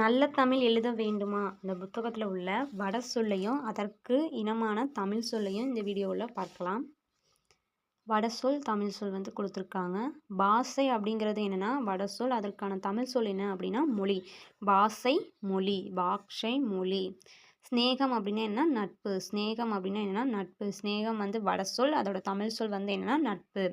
நல்ல தமிழ் எழுத வேண்டுமா? இந்த புத்தகத்தில் உள்ள வட சொல்லையும் அதற்கு இனமான தமிழ் சொல்லையும் இந்த வீடியோவில் பார்க்கலாம். வட சொல் தமிழ் சொல் வந்து கொடுத்துருக்காங்க. பாசை அப்படிங்கிறது என்னென்னா வட சொல் அதற்கான தமிழ் சொல் என்ன அப்படின்னா மொழி. பாசை மொழி பாக்ஷை மொழி. ஸ்நேகம் அப்படின்னா என்ன? நட்பு. ஸ்நேகம் அப்படின்னா என்னென்னா நட்பு. ஸ்நேகம் வந்து வட சொல் அதோட தமிழ் சொல் வந்து என்னென்னா நட்பு.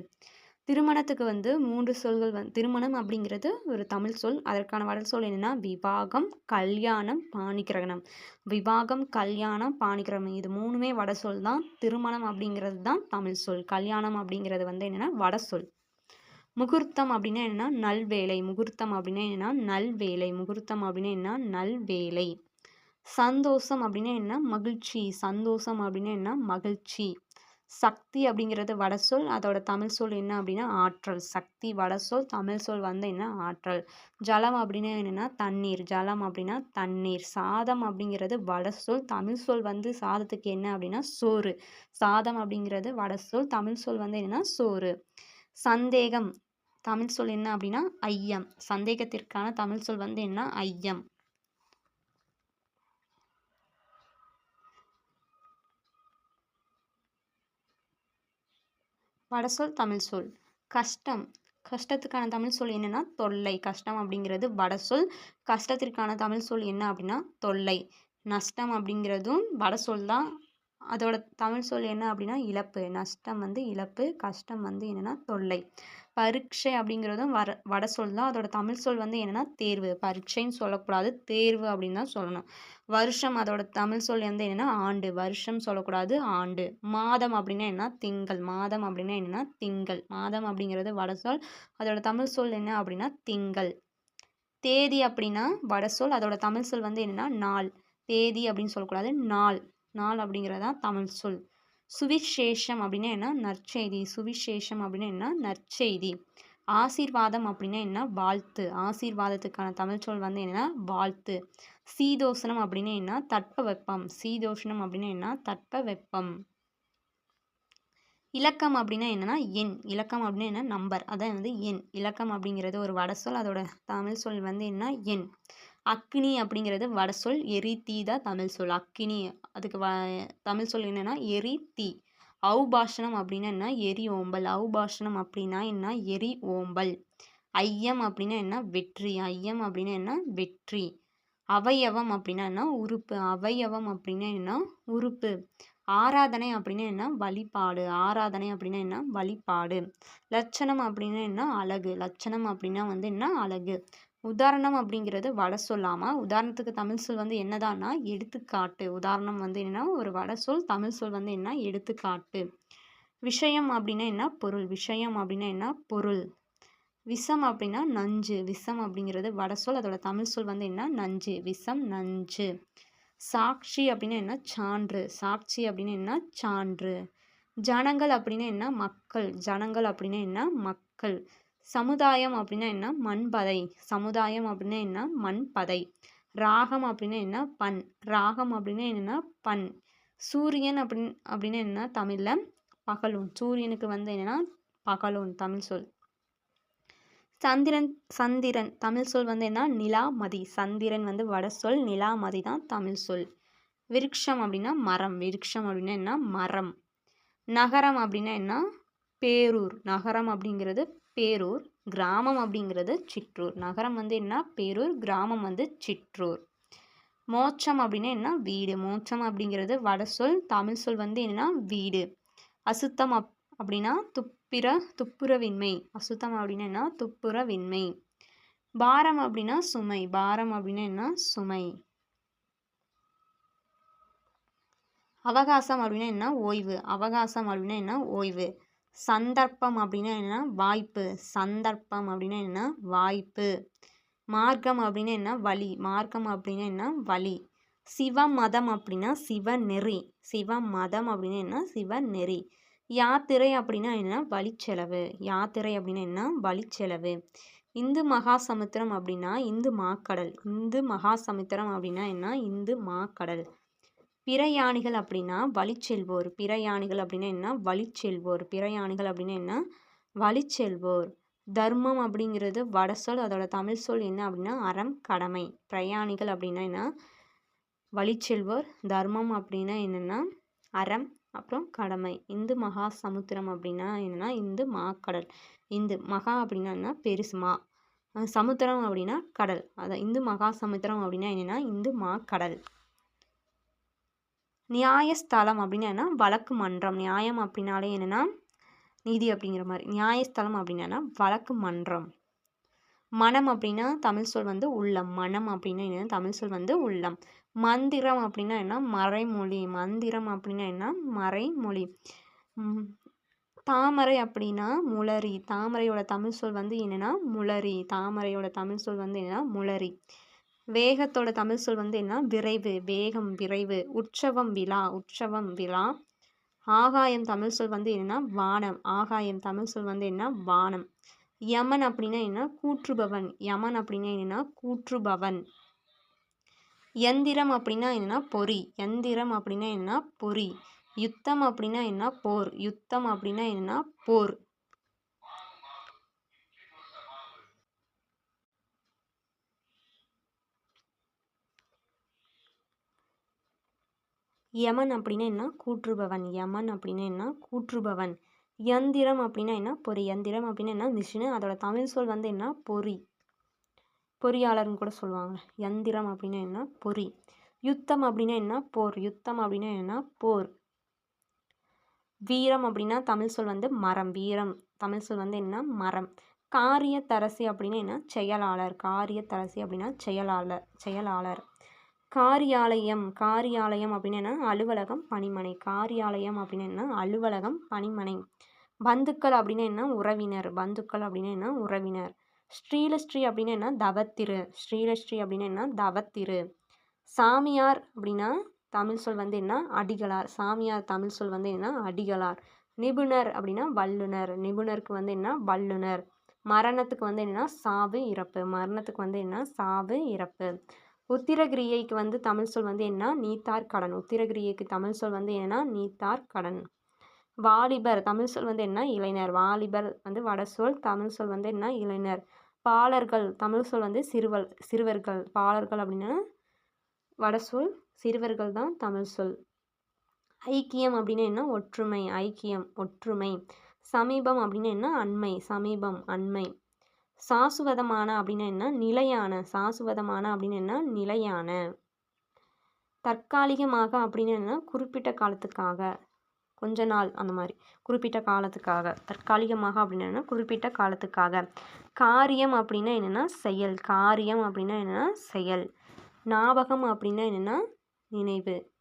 திருமணத்துக்கு வந்து மூன்று சொல்கள் வந் திருமணம் அப்படிங்கிறது ஒரு தமிழ் சொல். அதற்கான வடல் சொல் என்னென்னா விவாகம் கல்யாணம் பாணிக்கிரகணம். விவாகம் கல்யாணம் பாணிகிரகணம் இது மூணுமே வட சொல் தான். திருமணம் அப்படிங்கிறது தான் தமிழ் சொல். கல்யாணம் அப்படிங்கிறது வந்து என்னென்னா வட சொல். முகூர்த்தம் அப்படின்னா என்னென்னா நல்வேலை முகூர்த்தம் அப்படின்னா என்னென்னா நல்வேலை முகூர்த்தம் அப்படின்னா என்னென்னா நல்வேலை சந்தோஷம் அப்படின்னா என்ன மகிழ்ச்சி. சந்தோஷம் அப்படின்னா என்ன மகிழ்ச்சி. சக்தி அப்படிங்கிறது வட சொல். அதோட தமிழ் சொல் என்ன அப்படின்னா ஆற்றல். சக்தி வட சொல் தமிழ் சொல் வந்து என்ன? ஆற்றல். ஜலம் அப்படின்னா என்னென்னா தண்ணீர். ஜலம் அப்படின்னா தண்ணீர். சாதம் அப்படிங்கிறது வட சொல். தமிழ் சொல் வந்து சாதத்துக்கு என்ன அப்படின்னா சோறு. சாதம் அப்படிங்கிறது வட சொல். தமிழ் சொல் வந்து என்னென்னா சோறு. சந்தேகம். தமிழ் சொல் என்ன அப்படின்னா ஐயம். சந்தேகத்திற்கான தமிழ் சொல் வந்து என்ன? ஐயம். வடசொல் தமிழ் சொல் கஷ்டம். கஷ்டத்துக்கான தமிழ் சொல் என்னென்னா தொல்லை. கஷ்டம் அப்படிங்கிறது வடசொல். கஷ்டத்திற்கான தமிழ் சொல் என்ன அப்படின்னா தொல்லை. நஷ்டம் அப்படிங்கிறதும் வடசொல் தான். அதோட தமிழ் சொல் என்ன அப்படின்னா இழப்பு நஷ்டம் வந்து இழப்பு கஷ்டம் வந்து என்னென்னா தொல்லை. பரீட்சை அப்படிங்கிறதும் வர வட சொல் தான். அதோட தமிழ் சொல் வந்து என்னென்னா தேர்வு. பரீட்சைன்னு சொல்லக்கூடாது தேர்வு அப்படின்னு தான் சொல்லணும். வருஷம் அதோட தமிழ் சொல் வந்து என்னென்னா ஆண்டு. வருஷம் சொல்லக்கூடாது ஆண்டு. மாதம் அப்படின்னா என்ன திங்கள். மாதம் அப்படின்னா என்னென்னா திங்கள். மாதம் அப்படிங்கிறது வட சொல். அதோட தமிழ் சொல் என்ன அப்படின்னா திங்கள். தேதி அப்படின்னா வட சொல். அதோட தமிழ் சொல் வந்து என்னென்னா நாள். தேதி அப்படின்னு சொல்லக்கூடாது நாள். நாள் அப்படிங்கிறதான் தமிழ் சொல். சுவிசேஷம் அப்படின்னா என்ன? நற்செய்தி. சுவிசேஷம் அப்படின்னா என்ன? நற்செய்தி. ஆசீர்வாதம் அப்படின்னா என்ன? வாழ்த்து. ஆசீர்வாதத்துக்கான தமிழ் சொல் வந்து என்னன்னா வாழ்த்து. சீதோஷனம் அப்படின்னா என்ன? தட்ப வெப்பம் சீதோஷனம் அப்படின்னா என்ன? தட்ப வெப்பம் இலக்கம் அப்படின்னா என்னென்னா எண். இலக்கம் அப்படின்னா என்ன? நம்பர். அதான் வந்து எண். இலக்கம் அப்படிங்கிறது ஒரு வட சொல் அதோட தமிழ் சொல் வந்து என்ன? எண். அக்னி அப்படிங்கிறது வட சொல் எரி தீ தான் தமிழ் சொல். அக்கினி அதுக்கு வ தமிழ் சொல் என்னென்னா எரி தீ அவுபாஷணம் அப்படின்னா என்ன? எரி ஓம்பல். அவுபாஷணம் அப்படின்னா என்ன? எரி ஓம்பல். ஐயம் அப்படின்னா என்ன? வெற்றி. ஐயம் அப்படின்னா என்ன? வெற்றி. அவயவம் அப்படின்னா என்ன? உறுப்பு. அவயவம் அப்படின்னா என்ன? உறுப்பு. ஆராதனை அப்படின்னா என்ன? வழிபாடு. ஆராதனை அப்படின்னா என்ன? வழிபாடு. லட்சணம் அப்படின்னா என்ன? அழகு. லட்சணம் அப்படின்னா வந்து என்ன? அழகு. உதாரணம் அப்படிங்கிறது வட சொல்லாமல் உதாரணத்துக்கு தமிழ் சொல் வந்து என்னதான்னா எடுத்துக்காட்டு. உதாரணம் வந்து என்னன்னா ஒரு வட சொல் தமிழ் சொல் வந்து என்ன? எடுத்துக்காட்டு. விஷயம் அப்படின்னா என்ன? பொருள். விஷயம் அப்படின்னா என்ன? பொருள். விஷம் அப்படின்னா நஞ்சு. விஷம் அப்படிங்கிறது வட சொல் அதோட தமிழ் சொல் வந்து என்ன? நஞ்சு. விஷம் நஞ்சு. சாட்சி அப்படின்னா என்ன? சான்று. சாட்சி அப்படின்னா என்ன? சான்று. ஜனங்கள் அப்படின்னா என்ன? மக்கள். ஜனங்கள் அப்படின்னா என்ன? மக்கள். சமுதாயம் அப்படின்னா என்ன? மண்பதை. சமுதாயம் அப்படின்னா என்ன? மண்பதை. ராகம் அப்படின்னா என்ன? பண் ராகம் அப்படின்னா என்னென்னா பண் சூரியன் அப்படின் அப்படின்னா என்ன தமிழில் பகலூன். சூரியனுக்கு வந்து என்னென்னா பகலூன் தமிழ் சொல். சந்திரன் சந்திரன் தமிழ் சொல் வந்து என்ன? நிலாமதி. சந்திரன் வந்து வட சொல் நிலாமதி தான் தமிழ் சொல். விருட்சம் அப்படின்னா மரம். விருட்சம் அப்படின்னா என்ன? மரம். நகரம் அப்படின்னா என்ன? பேரூர். நகரம் அப்படிங்கிறது பேரூர் கிராமம் அப்படிங்கிறது சிற்றூர். நகரம் வந்து என்ன? பேரூர் கிராமம் வந்து சிற்றூர். மோட்சம் அப்படின்னா என்ன? வீடு. மோட்சம் அப்படிங்கிறது வட சொல் தமிழ் சொல் வந்து என்னென்னா வீடு. அசுத்தம் அப் அப்படின்னா துப்பிர துப்புரவின்மை. அசுத்தம் அப்படின்னா என்ன? துப்புரவின்மை. பாரம் அப்படின்னா சுமை. பாரம் அப்படின்னா என்ன? சுமை. அவகாசம் அப்படின்னா என்ன? ஓய்வு. அவகாசம் அப்படின்னா என்ன? ஓய்வு. சந்தர்ப்பம் அப்படின்னா என்னென்னா வாய்ப்பு. சந்தர்ப்பம் அப்படின்னா என்ன வாய்ப்பு. மார்க்கம் அப்படின்னா என்ன வழி. மார்க்கம் அப்படின்னா என்ன வழி. சிவ மதம் அப்படின்னா சிவ நெறி சிவ மதம் அப்படின்னா என்ன சிவ நெறி யாத்திரை அப்படின்னா என்ன வழிச்செலவு. யாத்திரை அப்படின்னா என்ன வழிச்செலவு. இந்து மகா சமுத்திரம் அப்படின்னா இந்து மாக்கடல். இந்து மகா சமுத்திரம் அப்படின்னா என்ன இந்து மாக்கடல். பிரயாணிகள் அப்படின்னா வழிச்செல்வோர். பிரயாணிகள் அப்படின்னா என்ன? வழிச்செல்வோர். பிரயாணிகள் அப்படின்னா என்ன? வழிச்செல்வோர். தர்மம் அப்படிங்கிறது வடசொல் அதோட தமிழ் சொல் என்ன அப்படின்னா அறம் கடமை. பிரயாணிகள் அப்படின்னா என்ன? வழிச்செல்வோர். தர்மம் அப்படின்னா என்னென்னா அறம் அப்புறம் கடமை. இந்து மகா சமுத்திரம் அப்படின்னா என்னென்னா இந்து மாக்கடல் இந்து மகா அப்படின்னா என்ன? பெருசு மா சமுத்திரம் அப்படின்னா கடல். அதான் இந்து மகா சமுத்திரம் அப்படின்னா என்னென்னா இந்து மாக்கடல் நியாயஸ்தலம் அப்படின்னா என்ன? வழக்கு மன்றம். நியாயம் அப்படின்னாலே என்னென்னா நீதி அப்படிங்கிற மாதிரி. நியாயஸ்தலம் அப்படின்னா வழக்கு மன்றம். மனம் அப்படின்னா தமிழ் சொல் வந்து உள்ளம். மனம் அப்படின்னா என்ன? தமிழ் சொல் வந்து உள்ளம். மந்திரம் அப்படின்னா என்ன? மறைமொழி. மந்திரம் அப்படின்னா என்ன? மறைமொழி. தாமரை அப்படின்னா முளரி தாமரையோட தமிழ் சொல் வந்து என்னென்னா முளரி தாமரையோட தமிழ் சொல் வந்து என்னன்னா முளரி வேகத்தோட தமிழ் சொல் வந்து என்ன? விரைவு வேகம் விரைவு உற்சவம் விழா உற்சவம் விழா. ஆகாயம் தமிழ் சொல் வந்து என்னன்னா வானம். ஆகாயம் தமிழ் சொல் வந்து என்ன? வானம். யமன் அப்படின்னா என்ன? கூற்றுபவன். யமன் அப்படின்னா என்னன்னா கூற்றுபவன். எந்திரம் அப்படின்னா என்னன்னா பொறி. எந்திரம் அப்படின்னா என்னென்னா பொறி. யுத்தம் அப்படின்னா என்ன? போர். யுத்தம் அப்படின்னா என்னென்னா போர். யமன் அப்படின்னா என்ன? கூற்றுபவன். யமன் அப்படின்னா என்ன? கூற்றுபவன். யந்திரம் அப்படின்னா என்ன? பொறி. யந்திரம் அப்படின்னா என்ன? மிஷினு. அதோட தமிழ் சொல் வந்து என்ன? பொறி. பொறியாளர்னு கூட சொல்லுவாங்க. யந்திரம் அப்படின்னா என்ன? பொறி. யுத்தம் அப்படின்னா என்ன? போர். யுத்தம் அப்படின்னா என்ன? போர். வீரம் அப்படின்னா தமிழ் சொல் வந்து மரம். வீரம். தமிழ் சொல் வந்து என்ன? மரம். காரியத்தரசி அப்படின்னா என்ன? செயலாளர். காரியத்தரசி அப்படின்னா செயலாளர். செயலாளர். காரியாலயம் காரியாலயம் அப்படின்னா என்ன? அலுவலகம் பணிமனை. காரியாலயம் அப்படின்னா என்ன? அலுவலகம் பணிமனை. பந்துக்கள் அப்படின்னா என்ன? உறவினர். பந்துக்கள் அப்படின்னா என்ன? உறவினர். ஸ்ரீலஸ்ரீ அப்படின்னா என்ன? தவத்திரு. ஸ்ரீலஸ்ரீ அப்படின்னா என்ன? தவத்திரு. சாமியார் அப்படின்னா தமிழ் சொல் வந்து என்ன? அடிகளார். சாமியார் தமிழ் சொல் வந்து என்ன? அடிகளார். நிபுணர் அப்படின்னா வல்லுனர் நிபுணருக்கு வந்து என்ன? வல்லுனர் மரணத்துக்கு வந்து என்னன்னா சாவு இறப்பு. மரணத்துக்கு வந்து என்ன? சாவு இறப்பு. உத்திரகிரியைக்கு வந்து தமிழ் சொல் வந்து என்ன? நீத்தார் கடன். உத்திரகிரியைக்கு தமிழ் சொல் வந்து என்ன நீத்தார் கடன். வாலிபர் தமிழ் சொல் வந்து என்ன? இளைஞர். வாலிபர் வந்து வட சொல் தமிழ் சொல் வந்து என்ன? இளைஞர். பாலர்கள் தமிழ் சொல் வந்து சிறுவர் சிறுவர்கள். பாலர்கள் அப்படின்னா வட சொல் சிறுவர்கள் தான் தமிழ் சொல். ஐக்கியம் அப்படின்னா என்ன? ஒற்றுமை ஐக்கியம் ஒற்றுமை. சமீபம் அப்படின்னா என்ன? அண்மை சமீபம் அண்மை. சாசுவதமான அப்படின்னா என்ன? நிலையான. சாசுவதமான அப்படின்னு என்ன? நிலையான. தற்காலிகமாக அப்படின்னு என்ன? குறிப்பிட்ட காலத்துக்காக. கொஞ்ச நாள் அந்த மாதிரி. குறிப்பிட்ட காலத்துக்காக. தற்காலிகமாக அப்படின்னா என்ன? குறிப்பிட்ட காலத்துக்காக. காரியம் அப்படின்னா என்னென்னா செயல். காரியம் அப்படின்னா என்னென்னா செயல். ஞாபகம் அப்படின்னா என்னென்னா நினைவு.